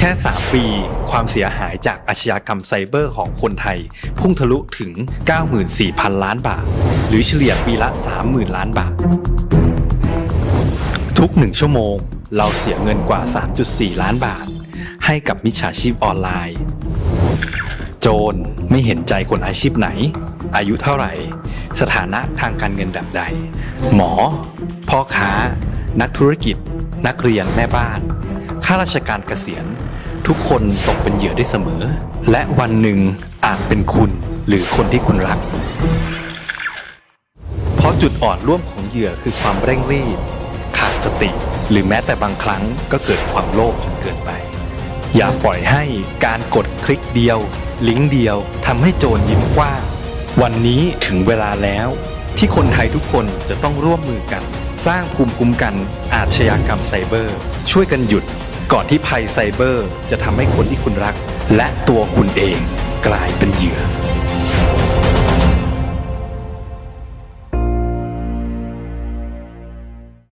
แค่ 3 ปี ความเสียหายจากอาชญากรรมไซเบอร์ของคนไทย พุ่งทะลุถึง 94,000 ล้านบาท หรือเฉลี่ยปีละ 30,000 ล้านบาท ทุกหนึ่งชั่วโมง เราเสียเงินกว่า 3.4 ล้านบาท ให้กับมิจฉาชีพออนไลน์ โจรไม่เห็นใจคนอาชีพไหน อายุเท่าไหร่ สถานะทางการเงินแบบใด หมอ พ่อค้า นักธุรกิจ นักเรียนแม่บ้านข้าราชการเกษียณ ทุกคนตกเป็นเหยื่อได้เสมอ และวันหนึ่งอาจเป็นคุณหรือคนที่คุณรัก เพราะจุดอ่อนร่วมของเหยื่อคือความเร่งรีบ ขาดสติ หรือแม้แต่บางครั้งก็เกิดความโลภจนเกินไป อย่าปล่อยให้การกดคลิกเดียว ลิงก์เดียวทำให้โจรยิ้มกว้างวันนี้ถึงเวลาแล้วที่คนไทยทุกคนจะต้องร่วมมือกัน สร้างภูมิคุ้มกันอาชญากรรมไซเบอร์ ช่วยกันหยุด ก่อนที่ภัยไซเบอร์จะทำให้คนที่คุณรัก และตัวคุณเองกลายเป็นเหยื่อ